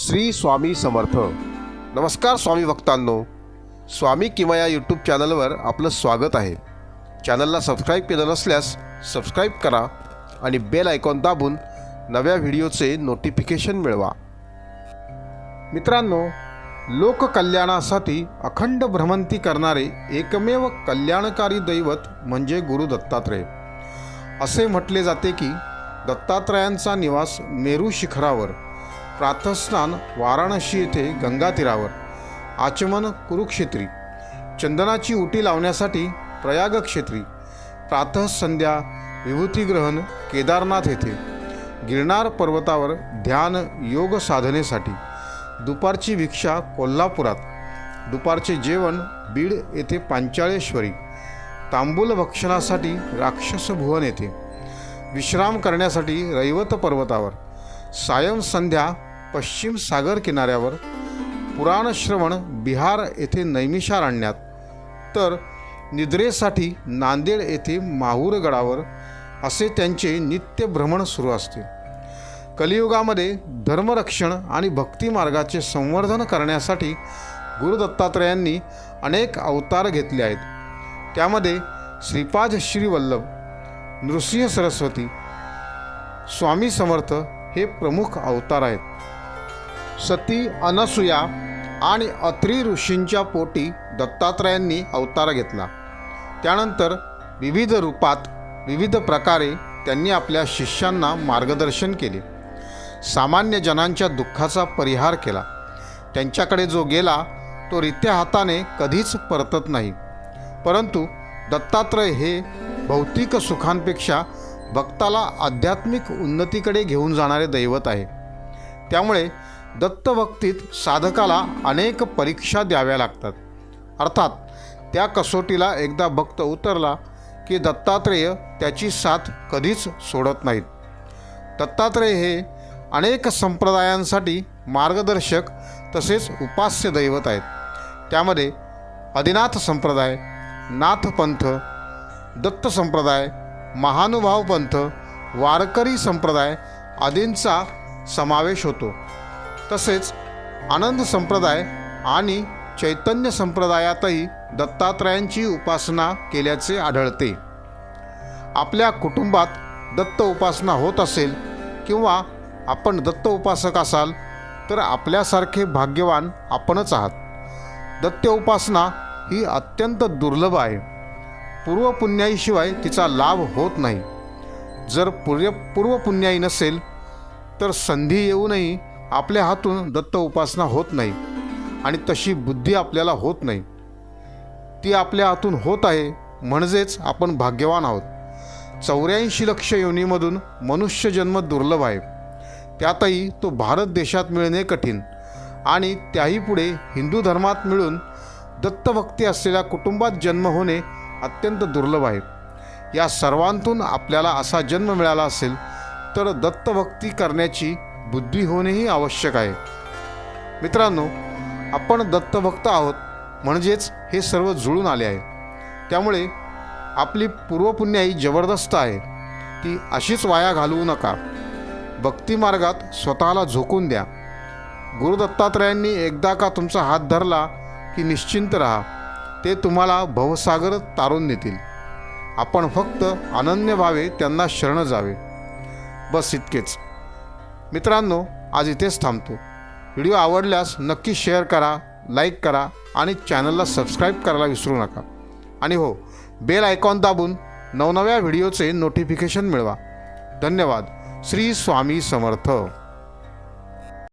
श्री स्वामी समर्थ. नमस्कार स्वामी भक्तांनो स्वामी किंवा या यूट्यूब चॅनलवर आपलं स्वागत आहे. चॅनलला सबस्क्राईब केलं नसल्यास सबस्क्राईब करा आणि बेल आयकॉन दाबून नव्या व्हिडिओचे नोटिफिकेशन मिळवा. मित्रांनो लोककल्याणासाठी अखंड भ्रमंती करणारे एकमेव कल्याणकारी दैवत म्हणजे गुरु दत्तात्रेय. असे म्हटले जाते की दत्तात्रयांचा निवास मेरू शिखरावर प्रातस्नान वाराणसी येथे गंगातीरावर आचमन कुरुक्षेत्री चंदनाची उटी लावण्यासाठी प्रयाग क्षेत्री प्रातःसंध्या विभूतीग्रहण केदारनाथ येथे गिरनार पर्वतावर ध्यान योग साधनेसाठी दुपारची भिक्षा कोल्हापुरात दुपारचे जेवण बीड येथे पांचाळेश्वरी तांबूल भक्षणासाठी राक्षस भुवन येथे विश्राम करण्यासाठी रैवत पर्वतावर सायं संध्या पश्चिम सागर किनाऱ्यावर पुराणश्रवण बिहार येथे नैमिषारण्यात तर निद्रेसाठी नांदेड येथे माहूरगडावर असे त्यांचे नित्य भ्रमण सुरू असते. कलियुगामध्ये धर्मरक्षण आणि भक्तिमार्गाचे संवर्धन करण्यासाठी गुरुदत्तात्रयांनी अनेक अवतार घेतले आहेत. त्यामध्ये श्रीपाद श्रीवल्लभ नृसिंह सरस्वती स्वामी समर्थ हे प्रमुख अवतार आहेत. सती अनसुया आणि अत्री ऋषींच्या पोटी दत्तात्रयांनी अवतार घेतला. त्यानंतर विविध रूपात विविध प्रकारे त्यांनी आपल्या शिष्यांना मार्गदर्शन केले. सामान्य जनांच्या दुःखाचा परिहार केला. त्यांच्याकडे जो गेला तो रित्या हाताने कधीच परतत नाही. परंतु दत्तात्रय हे भौतिक सुखांपेक्षा भक्ताला आध्यात्मिक उन्नतीकडे घेऊन जाणारे दैवत आहे. त्यामुळे दत्तभक्तीत साधकाला अनेक परीक्षा द्याव्या लागतात. अर्थात त्या कसोटीला एकदा भक्त उतरला की दत्तात्रेय त्याची साथ कधीच सोडत नाहीत. दत्तात्रेय हे अनेक संप्रदायांसाठी मार्गदर्शक तसेच उपास्य दैवत आहेत. त्यामध्ये अदिनाथ संप्रदाय नाथपंथ दत्त संप्रदाय महानुभाव पंथ वारकरी संप्रदाय आदींचा समावेश होतो. तसेच आनंद संप्रदाय आणि चैतन्य संप्रदायातही दत्तात्रयांची उपासना केल्याचे आढळते. आपल्या कुटुंबात दत्त उपासना होत असेल किंवा आपण दत्त उपासक असाल तर आपल्यासारखे भाग्यवान आपणच आहात. दत्त उपासना ही अत्यंत दुर्लभ आहे. पूर्वपुण्याईशिवाय तिचा लाभ होत नाही. जर पूर्य पूर्वपुण्याई नसेल तर संधी येऊनही आपल्या हातून दत्त उपासना होत नाही आणि तशी बुद्धी आपल्याला होत नाही. ती आपल्या हातून होत आहे म्हणजेच आपण भाग्यवान आहोत. चौऱ्याऐंशी लक्ष योनीमधून मनुष्य जन्म दुर्लभ आहे. त्यातही तो भारत देशात मिळणे कठीण आणि त्याही पुढे हिंदू धर्मात मिळून दत्तभक्ती असलेल्या कुटुंबात जन्म होणे अत्यंत दुर्लभ आहे. या सर्वांतून आपल्याला असा जन्म मिळाला असेल तर दत्तभक्ती करण्याची बुद्धी होणेही आवश्यक आहे. मित्रांनो आपण दत्तभक्त आहोत म्हणजेच हे सर्व जुळून आले आहे. त्यामुळे आपली पूर्वपुण्याई जबरदस्त आहे. ती अशीच वाया घालवू नका. भक्तिमार्गात स्वतःला झोकून द्या. गुरुदत्तात्रयांनी एकदा का तुमचा हात धरला की निश्चिंत राहा. ते तुम्हाला भवसागर तारून नेतील. आपण फक्त अनन्य व्हावे त्यांना शरण जावे. बस इतकेच. मित्रांनो आज इथेच थांबतो. व्हिडिओ आवडल्यास नक्की शेअर करा लाईक करा आणि चॅनलला सबस्क्राईब करायला विसरू नका. आणि हो बेल आयकॉन दाबून नवनव्या व्हिडिओचे नोटिफिकेशन मिळवा. धन्यवाद. श्री स्वामी समर्थ.